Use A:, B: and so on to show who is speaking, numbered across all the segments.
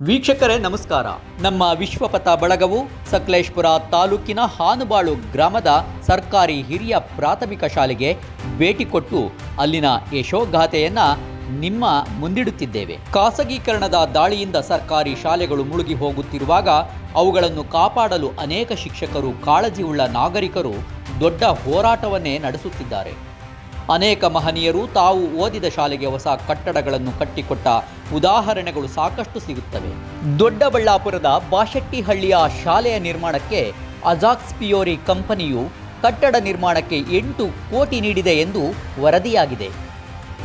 A: ವೀಕ್ಷಕರೇ, ನಮಸ್ಕಾರ. ನಮ್ಮ ವಿಶ್ವಪಥ ಬಳಗವು ಸಕಲೇಶ್ಪುರ ತಾಲೂಕಿನ ಹಾನುಬಾಳು ಗ್ರಾಮದ ಸರ್ಕಾರಿ ಹಿರಿಯ ಪ್ರಾಥಮಿಕ ಶಾಲೆಗೆ ಭೇಟಿ ಕೊಟ್ಟು ಅಲ್ಲಿನ ಯಶೋಗಾಥೆಯನ್ನ ನಿಮ್ಮ ಮುಂದಿಡುತ್ತಿದ್ದೇವೆ. ಖಾಸಗೀಕರಣದ ದಾಳಿಯಿಂದ ಸರ್ಕಾರಿ ಶಾಲೆಗಳು ಮುಳುಗಿ ಹೋಗುತ್ತಿರುವಾಗ ಅವುಗಳನ್ನು ಕಾಪಾಡಲು ಅನೇಕ ಶಿಕ್ಷಕರು ಕಾಳಜಿಯುಳ್ಳ ನಾಗರಿಕರು ದೊಡ್ಡ ಹೋರಾಟವನ್ನೇ ನಡೆಸುತ್ತಿದ್ದಾರೆ. ಅನೇಕ ಮಹನೀಯರು ತಾವು ಓದಿದ ಶಾಲೆಗೆ ಹೊಸ ಕಟ್ಟಡಗಳನ್ನು ಕಟ್ಟಿಕೊಟ್ಟ ಉದಾಹರಣೆಗಳು ಸಾಕಷ್ಟು ಸಿಗುತ್ತವೆ. ದೊಡ್ಡಬಳ್ಳಾಪುರದ ಬಾಶೆಟ್ಟಿಹಳ್ಳಿಯ ಶಾಲೆಯ ನಿರ್ಮಾಣಕ್ಕೆ ಅಜಾಕ್ಸ್ ಪಿಯೋರಿ ಕಂಪನಿಯು ಕಟ್ಟಡ ನಿರ್ಮಾಣಕ್ಕೆ ಎಂಟು ಕೋಟಿ ನೀಡಿದೆ ಎಂದು ವರದಿಯಾಗಿದೆ.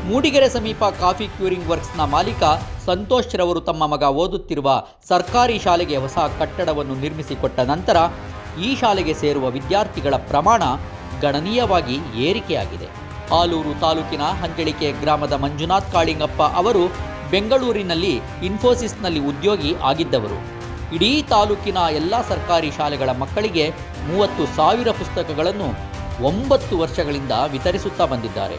A: ಮೂಡಿಗೆರೆ ಸಮೀಪ ಕಾಫಿ ಕ್ಯೂರಿಂಗ್ ವರ್ಕ್ಸ್ನ ಮಾಲೀಕ ಸಂತೋಷ್ ರವರು ತಮ್ಮ ಮಗ ಓದುತ್ತಿರುವ ಸರ್ಕಾರಿ ಶಾಲೆಗೆ ಹೊಸ ಕಟ್ಟಡವನ್ನು ನಿರ್ಮಿಸಿಕೊಟ್ಟ ನಂತರ ಈ ಶಾಲೆಗೆ ಸೇರುವ ವಿದ್ಯಾರ್ಥಿಗಳ ಪ್ರಮಾಣ ಗಣನೀಯವಾಗಿ ಏರಿಕೆಯಾಗಿದೆ. ಆಲೂರು ತಾಲೂಕಿನ ಹಂಜಳಿಕೆ ಗ್ರಾಮದ ಮಂಜುನಾಥ್ ಕಾಳಿಂಗಪ್ಪ ಅವರು ಬೆಂಗಳೂರಿನಲ್ಲಿ ಇನ್ಫೋಸಿಸ್ನಲ್ಲಿ ಉದ್ಯೋಗಿ ಆಗಿದ್ದವರು. ಇಡೀ ತಾಲೂಕಿನ ಎಲ್ಲ ಸರ್ಕಾರಿ ಶಾಲೆಗಳ ಮಕ್ಕಳಿಗೆ ಮೂವತ್ತು ಸಾವಿರ ಪುಸ್ತಕಗಳನ್ನು ಒಂಬತ್ತು ವರ್ಷಗಳಿಂದ ವಿತರಿಸುತ್ತಾ ಬಂದಿದ್ದಾರೆ.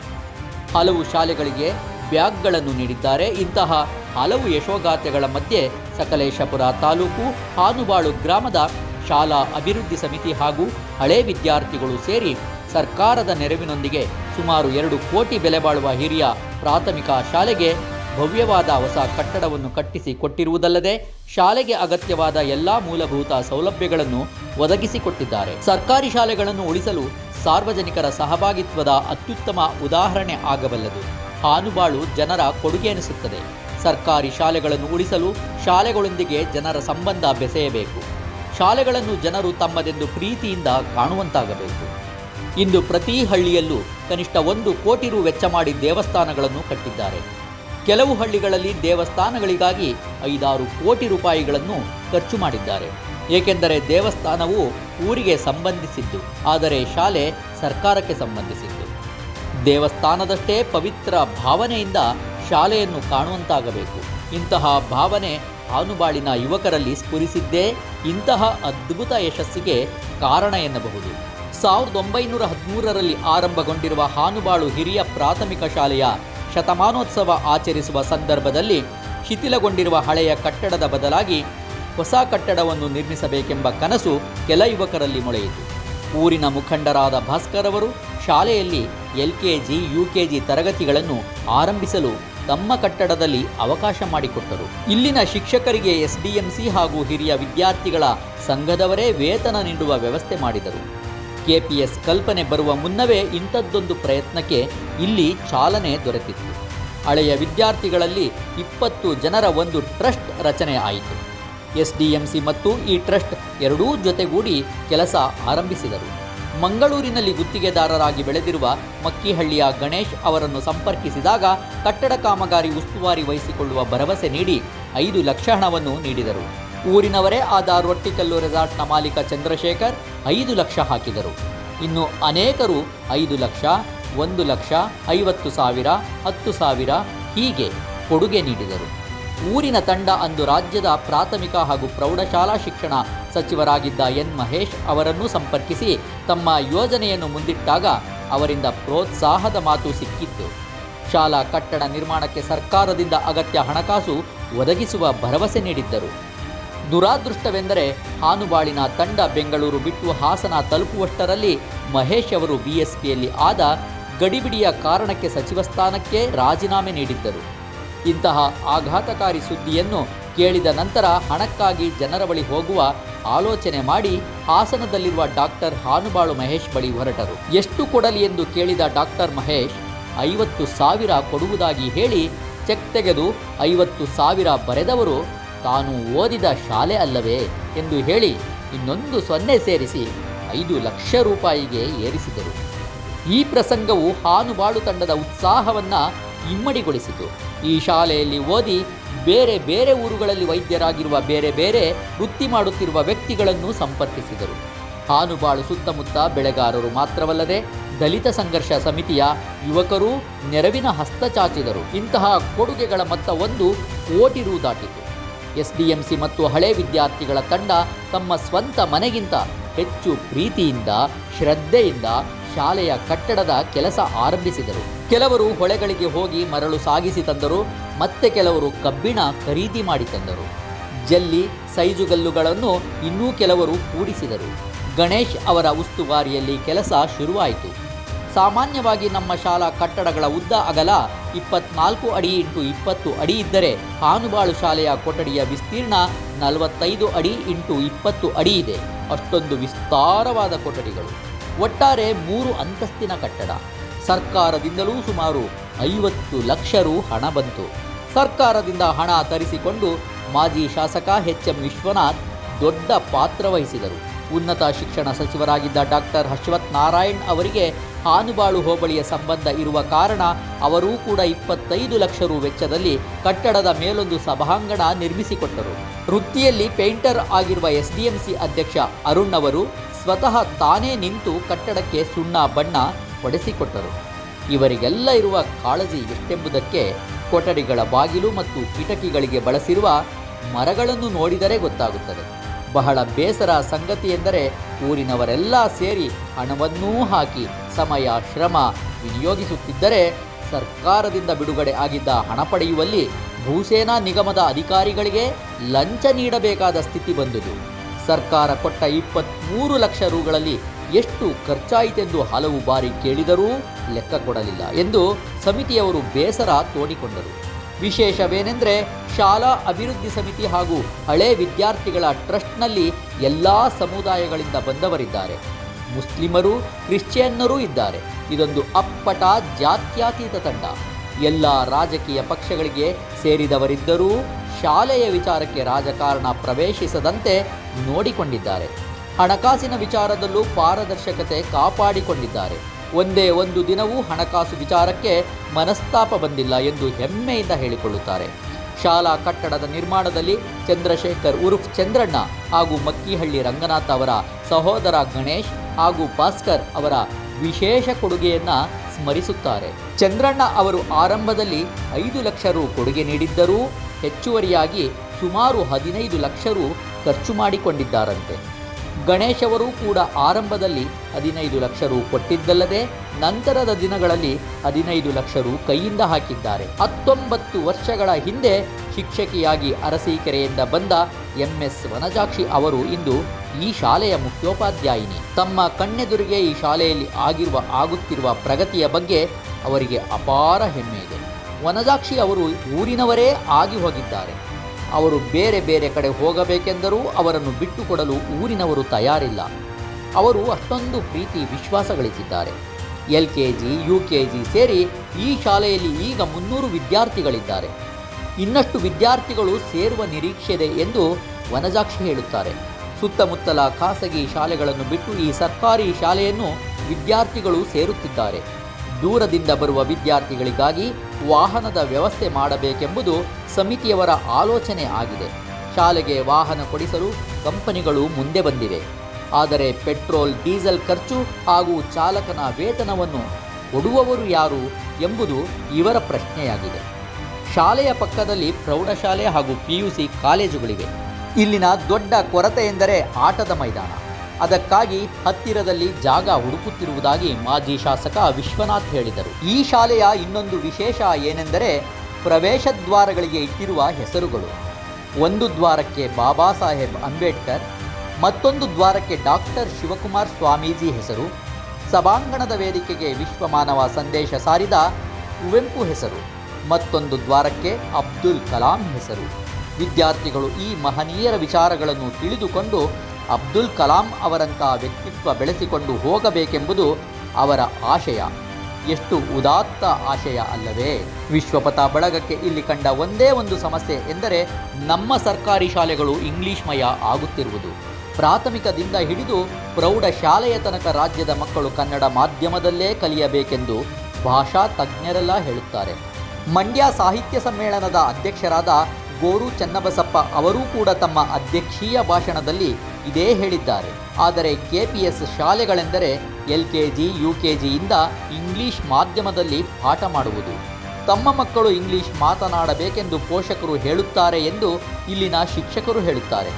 A: ಹಲವು ಶಾಲೆಗಳಿಗೆ ಬ್ಯಾಗ್ಗಳನ್ನು ನೀಡಿದ್ದಾರೆ. ಇಂತಹ ಹಲವು ಯಶೋಗಾಥೆಗಳ ಮಧ್ಯೆ ಸಕಲೇಶಪುರ ತಾಲೂಕು ಹಾನುಬಾಳು ಗ್ರಾಮದ ಶಾಲಾ ಅಭಿವೃದ್ಧಿ ಸಮಿತಿ ಹಾಗೂ ಹಳೆ ವಿದ್ಯಾರ್ಥಿಗಳು ಸೇರಿ ಸರ್ಕಾರದ ನೆರವಿನೊಂದಿಗೆ ಸುಮಾರು ಎರಡು ಕೋಟಿ ಬೆಲೆ ಬಾಳುವ ಹಿರಿಯ ಪ್ರಾಥಮಿಕ ಶಾಲೆಗೆ ಭವ್ಯವಾದ ಹೊಸ ಕಟ್ಟಡವನ್ನು ಕಟ್ಟಿಸಿ ಕೊಟ್ಟಿರುವುದಲ್ಲದೆ ಶಾಲೆಗೆ ಅಗತ್ಯವಾದ ಎಲ್ಲ ಮೂಲಭೂತ ಸೌಲಭ್ಯಗಳನ್ನು ಒದಗಿಸಿಕೊಟ್ಟಿದ್ದಾರೆ. ಸರ್ಕಾರಿ ಶಾಲೆಗಳನ್ನು ಉಳಿಸಲು ಸಾರ್ವಜನಿಕರ ಸಹಭಾಗಿತ್ವದ ಅತ್ಯುತ್ತಮ ಉದಾಹರಣೆ ಆಗಬಲ್ಲದು. ಹಾನುಬಾಳು ಜನರ ಕೊಡುಗೆ ಎನಿಸುತ್ತದೆ. ಸರ್ಕಾರಿ ಶಾಲೆಗಳನ್ನು ಉಳಿಸಲು ಶಾಲೆಗಳೊಂದಿಗೆ ಜನರ ಸಂಬಂಧ ಬೆಸೆಯಬೇಕು. ಶಾಲೆಗಳನ್ನು ಜನರು ತಮ್ಮದೆಂದು ಪ್ರೀತಿಯಿಂದ ಕಾಣುವಂತಾಗಬೇಕು. ಇಂದು ಪ್ರತಿ ಹಳ್ಳಿಯಲ್ಲೂ ಕನಿಷ್ಠ ಒಂದು ಕೋಟಿ ರು ವೆಚ್ಚ ಮಾಡಿ ದೇವಸ್ಥಾನಗಳನ್ನು ಕಟ್ಟಿದ್ದಾರೆ. ಕೆಲವು ಹಳ್ಳಿಗಳಲ್ಲಿ ದೇವಸ್ಥಾನಗಳಿಗಾಗಿ ಐದಾರು ಕೋಟಿ ರೂಪಾಯಿಗಳನ್ನು ಖರ್ಚು ಮಾಡಿದ್ದಾರೆ. ಏಕೆಂದರೆ ದೇವಸ್ಥಾನವು ಊರಿಗೆ ಸಂಬಂಧಿಸಿದ್ದು, ಆದರೆ ಶಾಲೆ ಸರ್ಕಾರಕ್ಕೆ ಸಂಬಂಧಿಸಿದ್ದು. ದೇವಸ್ಥಾನದಷ್ಟೇ ಪವಿತ್ರ ಭಾವನೆಯಿಂದ ಶಾಲೆಯನ್ನು ಕಾಣುವಂತಾಗಬೇಕು. ಇಂತಹ ಭಾವನೆ ಹಾನುಬಾಳಿನ ಯುವಕರಲ್ಲಿ ಸ್ಫುರಿಸಿದ್ದೇ ಇಂತಹ ಅದ್ಭುತ ಯಶಸ್ಸಿಗೆ ಕಾರಣ ಎನ್ನಬಹುದು. ಸಾವಿರದ ಒಂಬೈನೂರ ಹದಿಮೂರರಲ್ಲಿ ಆರಂಭಗೊಂಡಿರುವ ಹಾನುಬಾಳು ಹಿರಿಯ ಪ್ರಾಥಮಿಕ ಶಾಲೆಯ ಶತಮಾನೋತ್ಸವ ಆಚರಿಸುವ ಸಂದರ್ಭದಲ್ಲಿ ಶಿಥಿಲಗೊಂಡಿರುವ ಹಳೆಯ ಕಟ್ಟಡದ ಬದಲಾಗಿ ಹೊಸ ಕಟ್ಟಡವನ್ನು ನಿರ್ಮಿಸಬೇಕೆಂಬ ಕನಸು ಕೆಲ ಯುವಕರಲ್ಲಿ ಮೊಳೆಯಿತು. ಊರಿನ ಮುಖಂಡರಾದ ಭಾಸ್ಕರ್ ಅವರು ಶಾಲೆಯಲ್ಲಿ L K G U K G ತರಗತಿಗಳನ್ನು ಆರಂಭಿಸಲು ತಮ್ಮ ಕಟ್ಟಡದಲ್ಲಿ ಅವಕಾಶ ಮಾಡಿಕೊಟ್ಟರು. ಇಲ್ಲಿನ ಶಿಕ್ಷಕರಿಗೆ ಎಸ್ಡಿಎಂಸಿ ಹಾಗೂ ಹಿರಿಯ ವಿದ್ಯಾರ್ಥಿಗಳ ಸಂಘದವರೇ ವೇತನ ನೀಡುವ ವ್ಯವಸ್ಥೆ ಮಾಡಿದರು. ಕೆಪಿಎಸ್ ಕಲ್ಪನೆ ಬರುವ ಮುನ್ನವೇ ಇಂಥದ್ದೊಂದು ಪ್ರಯತ್ನಕ್ಕೆ ಇಲ್ಲಿ ಚಾಲನೆ ದೊರೆತಿತ್ತು. ಹಳೆಯ ವಿದ್ಯಾರ್ಥಿಗಳಲ್ಲಿ ಇಪ್ಪತ್ತು ಜನರ ಒಂದು ಟ್ರಸ್ಟ್ ರಚನೆ ಆಯಿತು. ಎಸ್ಡಿಎಂಸಿ ಮತ್ತು ಈ ಟ್ರಸ್ಟ್ ಎರಡೂ ಜೊತೆಗೂಡಿ ಕೆಲಸ ಆರಂಭಿಸಿದರು. ಮಂಗಳೂರಿನಲ್ಲಿ ಗುತ್ತಿಗೆದಾರರಾಗಿ ಬೆಳೆದಿರುವ ಮಕ್ಕಿಹಳ್ಳಿಯ ಗಣೇಶ್ ಅವರನ್ನು ಸಂಪರ್ಕಿಸಿದಾಗ ಕಟ್ಟಡ ಕಾಮಗಾರಿ ಉಸ್ತುವಾರಿ ವಹಿಸಿಕೊಳ್ಳುವ ಭರವಸೆ ನೀಡಿ ಐದು ಲಕ್ಷ ಹಣವನ್ನು ನೀಡಿದರು. ಊರಿನವರೇ ಆದ ರೊಟ್ಟಿಕಲ್ಲು ರೆಸಾರ್ಟ್ನ ಮಾಲೀಕ ಚಂದ್ರಶೇಖರ್ ಐದು ಲಕ್ಷ ಹಾಕಿದರು. ಇನ್ನು ಅನೇಕರು ಐದು ಲಕ್ಷ, ಒಂದು ಲಕ್ಷ, ಐವತ್ತು ಸಾವಿರ, ಹತ್ತು ಸಾವಿರ ಹೀಗೆ ಕೊಡುಗೆ ನೀಡಿದರು. ಊರಿನ ತಂಡ ಅಂದು ರಾಜ್ಯದ ಪ್ರಾಥಮಿಕ ಹಾಗೂ ಪ್ರೌಢಶಾಲಾ ಶಿಕ್ಷಣ ಸಚಿವರಾಗಿದ್ದ ಎನ್ ಮಹೇಶ್ ಅವರನ್ನು ಸಂಪರ್ಕಿಸಿ ತಮ್ಮ ಯೋಜನೆಯನ್ನು ಮುಂದಿಟ್ಟಾಗ ಅವರಿಂದ ಪ್ರೋತ್ಸಾಹದ ಮಾತು ಸಿಕ್ಕಿತ್ತು. ಶಾಲಾ ಕಟ್ಟಡ ನಿರ್ಮಾಣಕ್ಕೆ ಸರ್ಕಾರದಿಂದ ಅಗತ್ಯ ಹಣಕಾಸು ಒದಗಿಸುವ ಭರವಸೆ ನೀಡಿದ್ದರು. ದುರಾದೃಷ್ಟವೆಂದರೆ ಹಾನುಬಾಳಿನ ತಂಡ ಬೆಂಗಳೂರು ಬಿಟ್ಟು ಹಾಸನ ತಲುಪುವಷ್ಟರಲ್ಲಿ ಮಹೇಶ್ ಅವರು ಬಿಎಸ್ಪಿಯಲ್ಲಿ ಆದ ಗಡಿಬಿಡಿಯ ಕಾರಣಕ್ಕೆ ಸಚಿವ ಸ್ಥಾನಕ್ಕೆ ರಾಜೀನಾಮೆ ನೀಡಿದ್ದರು. ಇಂತಹ ಆಘಾತಕಾರಿ ಸುದ್ದಿಯನ್ನು ಕೇಳಿದ ನಂತರ ಹಣಕ್ಕಾಗಿ ಜನರ ಬಳಿ ಹೋಗುವ ಆಲೋಚನೆ ಮಾಡಿ ಹಾಸನದಲ್ಲಿರುವ ಡಾಕ್ಟರ್ ಹಾನುಬಾಳು ಮಹೇಶ್ ಬಳಿ ಹೊರಟರು. ಎಷ್ಟು ಕೊಡಲಿ ಎಂದು ಕೇಳಿದ ಡಾಕ್ಟರ್ ಮಹೇಶ್, ಐವತ್ತು ಸಾವಿರ ಕೊಡುವುದಾಗಿ ಹೇಳಿ ಚೆಕ್ ತೆಗೆದು ಐವತ್ತು ಸಾವಿರ ಬರೆದವರು ತಾನು ಓದಿದ ಶಾಲೆ ಅಲ್ಲವೇ ಎಂದು ಹೇಳಿ ಇನ್ನೊಂದು ಸೊನ್ನೆ ಸೇರಿಸಿ ಐದು ಲಕ್ಷ ರೂಪಾಯಿಗೆ ಏರಿಸಿದರು. ಈ ಪ್ರಸಂಗವು ಹಾನುಬಾಳು ತಂಡದ ಉತ್ಸಾಹವನ್ನು ಇಮ್ಮಡಿಗೊಳಿಸಿತು. ಈ ಶಾಲೆಯಲ್ಲಿ ಓದಿ ಬೇರೆ ಬೇರೆ ಊರುಗಳಲ್ಲಿ ವೈದ್ಯರಾಗಿರುವ ಬೇರೆ ಬೇರೆ ವೃತ್ತಿ ಮಾಡುತ್ತಿರುವ ವ್ಯಕ್ತಿಗಳನ್ನು ಸಂಪರ್ಕಿಸಿದರು. ಹಾನುಬಾಳು ಸುತ್ತಮುತ್ತ ಬೆಳೆಗಾರರು ಮಾತ್ರವಲ್ಲದೆ ದಲಿತ ಸಂಘರ್ಷ ಸಮಿತಿಯ ಯುವಕರು ನೆರವಿನ ಹಸ್ತ ಚಾಚಿದರು. ಇಂತಹ ಕೊಡುಗೆಗಳ ಮೊತ್ತ ಒಂದು ಕೋಟಿ ಎಸ್ಡಿಎಂಸಿ ಮತ್ತು ಹಳೆ ವಿದ್ಯಾರ್ಥಿಗಳ ತಂಡ ತಮ್ಮ ಸ್ವಂತ ಮನೆಗಿಂತ ಹೆಚ್ಚು ಪ್ರೀತಿಯಿಂದ, ಶ್ರದ್ಧೆಯಿಂದ ಶಾಲೆಯ ಕಟ್ಟಡದ ಕೆಲಸ ಆರಂಭಿಸಿದರು. ಕೆಲವರು ಹೊಳೆಗಳಿಗೆ ಹೋಗಿ ಮರಳು ಸಾಗಿಸಿ ತಂದರು, ಮತ್ತೆ ಕೆಲವರು ಕಬ್ಬಿಣ ಖರೀದಿ ಮಾಡಿ ತಂದರು. ಜಲ್ಲಿ, ಸೈಜುಗಲ್ಲುಗಳನ್ನು ಇನ್ನೂ ಕೆಲವರು ಕೂಡಿಸಿದರು. ಗಣೇಶ್ ಅವರ ಉಸ್ತುವಾರಿಯಲ್ಲಿ ಕೆಲಸ ಶುರುವಾಯಿತು. ಸಾಮಾನ್ಯವಾಗಿ ನಮ್ಮ ಶಾಲಾ ಕಟ್ಟಡಗಳ ಉದ್ದ ಅಗಲ ಇಪ್ಪತ್ನಾಲ್ಕು ಅಡಿ ಇಂಟು ಇಪ್ಪತ್ತು ಅಡಿ ಇದ್ದರೆ, ಹಾನುಬಾಳು ಶಾಲೆಯ ಕೊಠಡಿಯ ವಿಸ್ತೀರ್ಣ ನಲವತ್ತೈದು ಅಡಿ ಇಂಟು ಇಪ್ಪತ್ತು ಅಡಿ ಇದೆ. ಅಷ್ಟೊಂದು ವಿಸ್ತಾರವಾದ ಕೊಠಡಿಗಳು. ಒಟ್ಟಾರೆ ಮೂರು ಅಂತಸ್ತಿನ ಕಟ್ಟಡ. ಸರ್ಕಾರದಿಂದಲೂ ಸುಮಾರು ಐವತ್ತು ಲಕ್ಷ ರು ಹಣ ಬಂತು. ಸರ್ಕಾರದಿಂದ ಹಣ ತರಿಸಿಕೊಂಡು ಮಾಜಿ ಶಾಸಕ ಎಚ್ ಎಂ ವಿಶ್ವನಾಥ್ ದೊಡ್ಡ ಪಾತ್ರ ವಹಿಸಿದರು. ಉನ್ನತ ಶಿಕ್ಷಣ ಸಚಿವರಾಗಿದ್ದ ಡಾಕ್ಟರ್ ಹರ್ಷವತ್ ನಾರಾಯಣ್ ಅವರಿಗೆ ಹಾನುಬಾಳು ಹೋಬಳಿಯ ಸಂಬಂಧ ಇರುವ ಕಾರಣ ಅವರೂ ಕೂಡ ಇಪ್ಪತ್ತೈದು ಲಕ್ಷ ರು ವೆಚ್ಚದಲ್ಲಿ ಕಟ್ಟಡದ ಮೇಲೊಂದು ಸಭಾಂಗಣ ನಿರ್ಮಿಸಿಕೊಟ್ಟರು. ವೃತ್ತಿಯಲ್ಲಿ ಪೇಂಟರ್ ಆಗಿರುವ ಎಸ್ಡಿಎಂಸಿ ಅಧ್ಯಕ್ಷ ಅರುಣ್ ಅವರು ಸ್ವತಃ ತಾನೇ ನಿಂತು ಕಟ್ಟಡಕ್ಕೆ ಸುಣ್ಣ ಬಣ್ಣ ಹೊಡೆಸಿಕೊಟ್ಟರು. ಇವರಿಗೆಲ್ಲ ಇರುವ ಕಾಳಜಿ ಎಷ್ಟೆಂಬುದಕ್ಕೆ ಕೊಠಡಿಗಳ ಬಾಗಿಲು ಮತ್ತು ಕಿಟಕಿಗಳಿಗೆ ಬಳಸಿರುವ ಮರಗಳನ್ನು ನೋಡಿದರೆ ಗೊತ್ತಾಗುತ್ತದೆ. ಬಹಳ ಬೇಸರ ಸಂಗತಿ ಎಂದರೆ ಊರಿನವರೆಲ್ಲ ಸೇರಿ ಹಣವನ್ನೂ ಹಾಕಿ ಸಮಯ ಶ್ರಮ ವಿನಿಯೋಗಿಸುತ್ತಿದ್ದರೆ ಸರ್ಕಾರದಿಂದ ಬಿಡುಗಡೆ ಆಗಿದ್ದ ಹಣ ಪಡೆಯುವಲ್ಲಿ ಭೂಸೇನಾ ನಿಗಮದ ಅಧಿಕಾರಿಗಳಿಗೆ ಲಂಚ ನೀಡಬೇಕಾದ ಸ್ಥಿತಿ ಬಂದುದು ಸರ್ಕಾರ ಕೊಟ್ಟ ಇಪ್ಪತ್ತ್ಮೂರು ಲಕ್ಷ ರೂಗಳಲ್ಲಿ ಎಷ್ಟು ಖರ್ಚಾಯಿತೆಂದು ಹಲವು ಬಾರಿ ಕೇಳಿದರೂ ಲೆಕ್ಕ ಕೊಡಲಿಲ್ಲ ಎಂದು ಸಮಿತಿಯವರು ಬೇಸರ ತೋಡಿಕೊಂಡರು. ವಿಶೇಷವೇನೆಂದರೆ ಶಾಲಾ ಅಭಿವೃದ್ಧಿ ಸಮಿತಿ ಹಾಗೂ ಹಳೆ ವಿದ್ಯಾರ್ಥಿಗಳ ಟ್ರಸ್ಟ್ನಲ್ಲಿ ಎಲ್ಲ ಸಮುದಾಯಗಳಿಂದ ಬಂದವರಿದ್ದಾರೆ. ಮುಸ್ಲಿಮರು, ಕ್ರಿಶ್ಚಿಯನ್ನರೂ ಇದ್ದಾರೆ. ಇದೊಂದು ಅಪ್ಪಟ ಜಾತ್ಯಾತೀತ ತಂಡ. ಎಲ್ಲ ರಾಜಕೀಯ ಪಕ್ಷಗಳಿಗೆ ಸೇರಿದವರಿದ್ದರೂ ಶಾಲೆಯ ವಿಚಾರಕ್ಕೆ ರಾಜಕಾರಣ ಪ್ರವೇಶಿಸದಂತೆ ನೋಡಿಕೊಂಡಿದ್ದಾರೆ. ಹಣಕಾಸಿನ ವಿಚಾರದಲ್ಲೂ ಪಾರದರ್ಶಕತೆ ಕಾಪಾಡಿಕೊಂಡಿದ್ದಾರೆ. ಒಂದೇ ಒಂದು ದಿನವೂ ಹಣಕಾಸು ವಿಚಾರಕ್ಕೆ ಮನಸ್ತಾಪ ಬಂದಿಲ್ಲ ಎಂದು ಹೆಮ್ಮೆಯಿಂದ ಹೇಳಿಕೊಳ್ಳುತ್ತಾರೆ. ಶಾಲಾ ಕಟ್ಟಡದ ನಿರ್ಮಾಣದಲ್ಲಿ ಚಂದ್ರಶೇಖರ್ ಉರುಫ್ ಚಂದ್ರಣ್ಣ ಹಾಗೂ ಮಕ್ಕಿಹಳ್ಳಿ ರಂಗನಾಥ್ ಅವರ ಸಹೋದರ ಗಣೇಶ್ ಹಾಗೂ ಭಾಸ್ಕರ್ ಅವರ ವಿಶೇಷ ಕೊಡುಗೆಯನ್ನು ಸ್ಮರಿಸುತ್ತಾರೆ. ಚಂದ್ರಣ್ಣ ಅವರು ಆರಂಭದಲ್ಲಿ ಐದು ಲಕ್ಷ ರು ಕೊಡುಗೆ ನೀಡಿದ್ದರೂ ಹೆಚ್ಚುವರಿಯಾಗಿ ಸುಮಾರು ಹದಿನೈದು ಲಕ್ಷ ರು ಖರ್ಚು ಮಾಡಿಕೊಂಡಿದ್ದಾರಂತೆ. ಗಣೇಶ್ ಅವರು ಕೂಡ ಆರಂಭದಲ್ಲಿ ಹದಿನೈದು ಲಕ್ಷ ರು ಕೊಟ್ಟಿದ್ದಲ್ಲದೆ ನಂತರದ ದಿನಗಳಲ್ಲಿ ಹದಿನೈದು ಲಕ್ಷ ರು ಕೈಯಿಂದ ಹಾಕಿದ್ದಾರೆ. ಹತ್ತೊಂಬತ್ತು ವರ್ಷಗಳ ಹಿಂದೆ ಶಿಕ್ಷಕಿಯಾಗಿ ಅರಸೀಕೆರೆಯಿಂದ ಬಂದ ಎಂಎಸ್ ವನಜಾಕ್ಷಿ ಅವರು ಇಂದು ಈ ಶಾಲೆಯ ಮುಖ್ಯೋಪಾಧ್ಯಾಯಿನಿ. ತಮ್ಮ ಕಣ್ಣೆದುರಿಗೆ ಈ ಶಾಲೆಯಲ್ಲಿ ಆಗಿರುವ ಆಗುತ್ತಿರುವ ಪ್ರಗತಿಯ ಬಗ್ಗೆ ಅವರಿಗೆ ಅಪಾರ ಹೆಮ್ಮೆ ಇದೆ. ವನಜಾಕ್ಷಿ ಅವರು ಊರಿನವರೇ ಆಗಿ ಹೋಗಿದ್ದಾರೆ. ಅವರು ಬೇರೆ ಬೇರೆ ಕಡೆ ಹೋಗಬೇಕೆಂದರೂ ಅವರನ್ನು ಬಿಟ್ಟುಕೊಡಲು ಊರಿನವರು ತಯಾರಿಲ್ಲ. ಅವರು ಅಷ್ಟೊಂದು ಪ್ರೀತಿ ವಿಶ್ವಾಸ ಗಳಿಸಿದ್ದಾರೆ L K G, U K G ಸೇರಿ ಈ ಶಾಲೆಯಲ್ಲಿ ಈಗ ಮುನ್ನೂರು ವಿದ್ಯಾರ್ಥಿಗಳಿದ್ದಾರೆ. ಇನ್ನಷ್ಟು ವಿದ್ಯಾರ್ಥಿಗಳು ಸೇರುವ ನಿರೀಕ್ಷೆ ಇದೆ ಎಂದು ವನಜಾಕ್ಷಿ ಹೇಳುತ್ತಾರೆ. ಸುತ್ತಮುತ್ತಲ ಖಾಸಗಿ ಶಾಲೆಗಳನ್ನು ಬಿಟ್ಟು ಈ ಸರ್ಕಾರಿ ಶಾಲೆಯನ್ನು ವಿದ್ಯಾರ್ಥಿಗಳು ಸೇರುತ್ತಿದ್ದಾರೆ. ದೂರದಿಂದ ಬರುವ ವಿದ್ಯಾರ್ಥಿಗಳಿಗಾಗಿ ವಾಹನದ ವ್ಯವಸ್ಥೆ ಮಾಡಬೇಕೆಂಬುದು ಸಮಿತಿಯವರ ಆಲೋಚನೆ ಆಗಿದೆ. ಶಾಲೆಗೆ ವಾಹನ ಕೊಡಿಸಲು ಕಂಪನಿಗಳು ಮುಂದೆ ಬಂದಿವೆ. ಆದರೆ ಪೆಟ್ರೋಲ್, ಡೀಸೆಲ್ ಖರ್ಚು ಹಾಗೂ ಚಾಲಕನ ವೇತನವನ್ನು ಕೊಡುವವರು ಯಾರು ಎಂಬುದು ಇವರ ಪ್ರಶ್ನೆಯಾಗಿದೆ. ಶಾಲೆಯ ಪಕ್ಕದಲ್ಲಿ ಪ್ರೌಢಶಾಲೆ ಹಾಗೂ ಪಿಯುಸಿ ಕಾಲೇಜುಗಳಿವೆ. ಇಲ್ಲಿನ ದೊಡ್ಡ ಕೊರತೆ ಎಂದರೆ ಆಟದ ಮೈದಾನ. ಅದಕ್ಕಾಗಿ ಹತ್ತಿರದಲ್ಲಿ ಜಾಗ ಹುಡುಕುತ್ತಿರುವುದಾಗಿ ಮಾಜಿ ಶಾಸಕ ವಿಶ್ವನಾಥ್ ಹೇಳಿದರು. ಈ ಶಾಲೆಯ ಇನ್ನೊಂದು ವಿಶೇಷ ಏನೆಂದರೆ ಪ್ರವೇಶ ದ್ವಾರಗಳಿಗೆ ಇಟ್ಟಿರುವ ಹೆಸರುಗಳು. ಒಂದು ದ್ವಾರಕ್ಕೆ ಬಾಬಾ ಸಾಹೇಬ್ ಅಂಬೇಡ್ಕರ್ ಮತ್ತೊಂದು ದ್ವಾರಕ್ಕೆ ಡಾಕ್ಟರ್ ಶಿವಕುಮಾರ್ ಸ್ವಾಮೀಜಿ ಹೆಸರು. ಸಭಾಂಗಣದ ವೇದಿಕೆಗೆ ವಿಶ್ವಮಾನವ ಸಂದೇಶ ಸಾರಿದ ಕುವೆಂಪು ಹೆಸರು. ಮತ್ತೊಂದು ದ್ವಾರಕ್ಕೆ ಅಬ್ದುಲ್ ಕಲಾಂ ಹೆಸರು. ವಿದ್ಯಾರ್ಥಿಗಳು ಈ ಮಹನೀಯರ ವಿಚಾರಗಳನ್ನು ತಿಳಿದುಕೊಂಡು ಅಬ್ದುಲ್ ಕಲಾಂ ಅವರಂಥ ವ್ಯಕ್ತಿತ್ವ ಬೆಳೆಸಿಕೊಂಡು ಹೋಗಬೇಕೆಂಬುದು ಅವರ ಆಶಯ. ಎಷ್ಟು ಉದಾತ್ತ ಆಶಯ ಅಲ್ಲವೇ. ವಿಶ್ವಪಥ ಬಳಗಕ್ಕೆ ಇಲ್ಲಿ ಕಂಡ ಒಂದೇ ಒಂದು ಸಮಸ್ಯೆ ಎಂದರೆ ನಮ್ಮ ಸರ್ಕಾರಿ ಶಾಲೆಗಳು ಇಂಗ್ಲಿಷ್ಮಯ ಆಗುತ್ತಿರುವುದು. ಪ್ರಾಥಮಿಕದಿಂದ ಹಿಡಿದು ಪ್ರೌಢ ಶಾಲೆಯ ತನಕ ರಾಜ್ಯದ ಮಕ್ಕಳು ಕನ್ನಡ ಮಾಧ್ಯಮದಲ್ಲೇ ಕಲಿಯಬೇಕೆಂದು ಭಾಷಾ ತಜ್ಞರೆಲ್ಲ ಹೇಳುತ್ತಾರೆ. ಮಂಡ್ಯ ಸಾಹಿತ್ಯ ಸಮ್ಮೇಳನದ ಅಧ್ಯಕ್ಷರಾದ ಗೋರು ಚನ್ನಬಸಪ್ಪ ಅವರೂ ಕೂಡ ತಮ್ಮ ಅಧ್ಯಕ್ಷೀಯ ಭಾಷಣದಲ್ಲಿ ಇದೇ ಹೇಳಿದ್ದಾರೆ. ಆದರೆ K P S ಶಾಲೆಗಳೆಂದರೆ L K G U K ಜಿಯಿಂದ English ಮಾಧ್ಯಮದಲ್ಲಿ ಪಾಠ ಮಾಡುವುದು. ತಮ್ಮ ಮಕ್ಕಳು ಇಂಗ್ಲಿಷ್ ಮಾತನಾಡಬೇಕೆಂದು ಪೋಷಕರು ಹೇಳುತ್ತಾರೆ ಎಂದು ಇಲ್ಲಿನ ಶಿಕ್ಷಕರು ಹೇಳುತ್ತಾರೆ.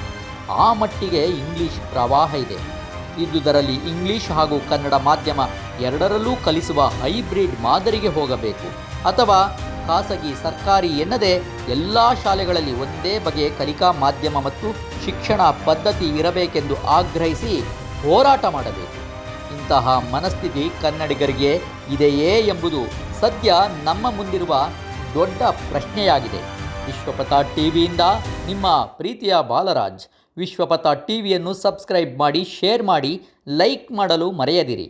A: ಆ ಮಟ್ಟಿಗೆ ಇಂಗ್ಲಿಷ್ ಪ್ರವಾಹ ಇದೆ. ಇದ್ದುದರಲ್ಲಿ ಇಂಗ್ಲಿಷ್ ಹಾಗೂ ಕನ್ನಡ ಮಾಧ್ಯಮ ಎರಡರಲ್ಲೂ ಕಲಿಸುವ ಹೈಬ್ರಿಡ್ ಮಾದರಿಗೆ ಹೋಗಬೇಕು. ಅಥವಾ ಖಾಸಗಿ, ಸರ್ಕಾರಿ ಎನ್ನದೇ ಎಲ್ಲ ಶಾಲೆಗಳಲ್ಲಿ ಒಂದೇ ಬಗೆಯ ಕಲಿಕಾ ಮಾಧ್ಯಮ ಮತ್ತು ಶಿಕ್ಷಣ ಪದ್ಧತಿ ಇರಬೇಕೆಂದು ಆಗ್ರಹಿಸಿ ಹೋರಾಟ ಮಾಡಬೇಕು. ಇಂತಹ ಮನಸ್ಥಿತಿ ಕನ್ನಡಿಗರಿಗೆ ಇದೆಯೇ ಎಂಬುದು ಸದ್ಯ ನಮ್ಮ ಮುಂದಿರುವ ದೊಡ್ಡ ಪ್ರಶ್ನೆಯಾಗಿದೆ. ವಿಶ್ವಪಥ ಟಿವಿಯಿಂದ ನಿಮ್ಮ ಪ್ರೀತಿಯ ಬಾಲರಾಜ್. ವಿಶ್ವಪಥ ಟಿವಿಯನ್ನು ಸಬ್ಸ್ಕ್ರೈಬ್ ಮಾಡಿ ಶೇರ್ ಮಾಡಿ ಲೈಕ್ ಮಾಡಲು ಮರೆಯದಿರಿ.